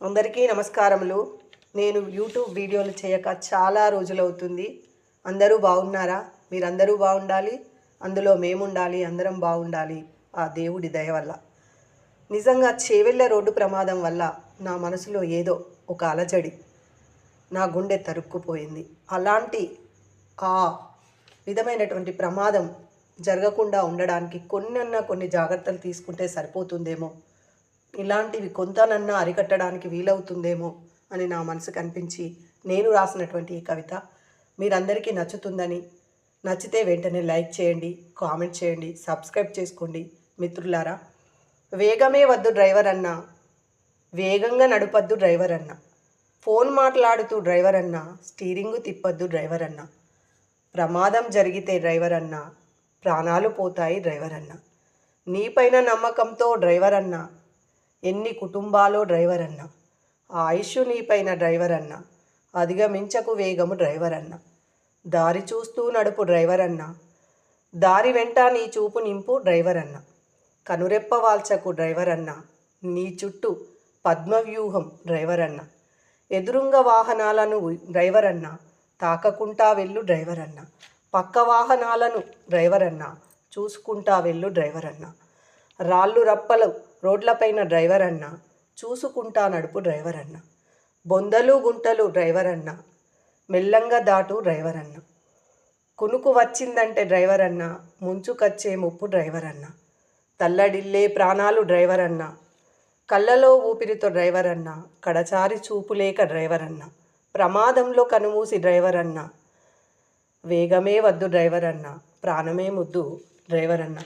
అందరికీ నమస్కారములు. నేను యూట్యూబ్ వీడియోలు చేయక చాలా రోజులవుతుంది. అందరూ బాగున్నారా? మీరందరూ బాగుండాలి. అందులో మేముండాలి అందరం బాగుండాలి. ఆ దేవుడి దయ వల్ల. నిజంగా చేవెళ్ళ రోడ్డు ప్రమాదం వల్ల నా మనసులో ఏదో ఒక అలజడి. నా గుండె తరుక్కుపోయింది. అలాంటి ఆ విధమైనటువంటి ప్రమాదం జరగకుండా ఉండడానికి కొన్నన్నా కొన్ని జాగ్రత్తలు తీసుకుంటే సరిపోతుందేమో ఇలాంటివి కొంతనన్నా అరికట్టడానికి వీలవుతుందేమో అని నా మనసుకు అనిపించి నేను రాసినటువంటి ఈ కవిత మీరందరికీ నచ్చుతుందని నచ్చితే వెంటనే లైక్ చేయండి కామెంట్ చేయండి సబ్స్క్రైబ్ చేసుకోండి మిత్రులారా. వేగమే వద్దు డ్రైవర్ అన్న వేగంగా నడపద్దు డ్రైవర్ అన్న ఫోన్ మాట్లాడుతూ డ్రైవర్ అన్న స్టీరింగు తిప్పద్దు డ్రైవర్ అన్న ప్రమాదం జరిగితే డ్రైవర్ అన్న ప్రాణాలు పోతాయి డ్రైవర్ అన్న నీపైన నమ్మకంతో డ్రైవర్ అన్న ఎన్ని కుటుంబాలో డ్రైవర్ అన్న ఆయుష్ నీపైన డ్రైవర్ అన్న అధిగమించకు వేగము డ్రైవర్ అన్న దారి చూస్తూ నడుపు డ్రైవర్ అన్న దారి వెంట నీ చూపు నింపు డ్రైవర్ అన్న కనురెప్ప వాల్చకు డ్రైవర్ అన్న నీ చుట్టూ పద్మవ్యూహం డ్రైవర్ అన్న ఎదురుంగ వాహనాలను డ్రైవర్ అన్న తాకకుంటా వెళ్ళు డ్రైవర్ అన్న పక్క వాహనాలను డ్రైవర్ అన్న చూసుకుంటా వెళ్ళు డ్రైవర్ అన్న రాళ్ళు రప్పలు రోడ్లపైన డ్రైవర్ అన్న చూసుకుంటా నడుపు డ్రైవర్ అన్న బొందలు గుంటలు డ్రైవర్ అన్న మెల్లంగా దాటు డ్రైవర్ అన్న కునుకు వచ్చిందంటే డ్రైవర్ అన్న ముంచుకచ్చే ముప్పు డ్రైవర్ అన్న తల్లడిల్లే ప్రాణాలు డ్రైవర్ అన్న కళ్ళలో ఊపిరితో డ్రైవర్ అన్న కడచారి చూపు లేక డ్రైవర్ అన్న ప్రమాదంలో కనుమూసి డ్రైవర్ అన్న వేగమే వద్దు డ్రైవర్ అన్న ప్రాణమే ముద్దు డ్రైవర్ అన్న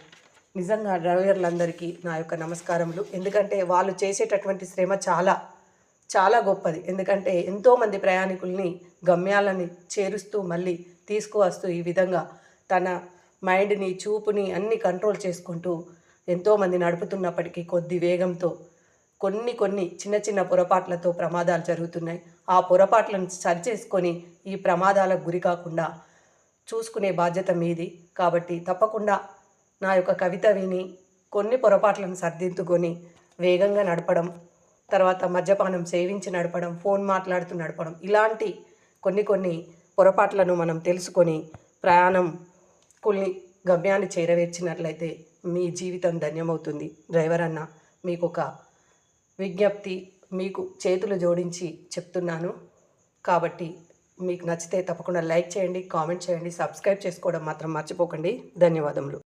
నిజంగా డ్రైవర్లందరికీ నా యొక్క నమస్కారములు. ఎందుకంటే వాళ్ళు చేసేటటువంటి శ్రమ చాలా చాలా గొప్పది. ఎందుకంటే ఎంతోమంది ప్రయాణికుల్ని గమ్యాలని చేరుస్తూ మళ్ళీ తీసుకువస్తూ ఈ విధంగా తన మైండ్ని చూపుని అన్ని కంట్రోల్ చేసుకుంటూ ఎంతోమంది నడుపుతున్నప్పటికీ కొద్ది వేగంతో కొన్ని కొన్ని చిన్న చిన్న పొరపాట్లతో ప్రమాదాలు జరుగుతున్నాయి. ఆ పొరపాట్లను సరి చేసుకొని ఈ ప్రమాదాలకు గురి కాకుండా చూసుకునే బాధ్యత మీది. కాబట్టి తప్పకుండా నా యొక్క కవిత విని కొన్ని పొరపాట్లను సర్దిద్దుకొని వేగంగా నడపడం తర్వాత మద్యపానం సేవించి నడపడం ఫోన్ మాట్లాడుతూ నడపడం ఇలాంటి కొన్ని కొన్ని పొరపాట్లను మనం తెలుసుకొని ప్రయాణం కొన్ని గమ్యాన్ని చేరవేర్చినట్లయితే మీ జీవితం ధన్యమవుతుంది. డ్రైవర్ అన్న మీకు ఒక విజ్ఞప్తి మీకు చేతులు జోడించి చెప్తున్నాను. కాబట్టి మీకు నచ్చితే తప్పకుండా లైక్ చేయండి కామెంట్ చేయండి సబ్స్క్రైబ్ చేసుకోవడం మాత్రం మర్చిపోకండి. ధన్యవాదములు.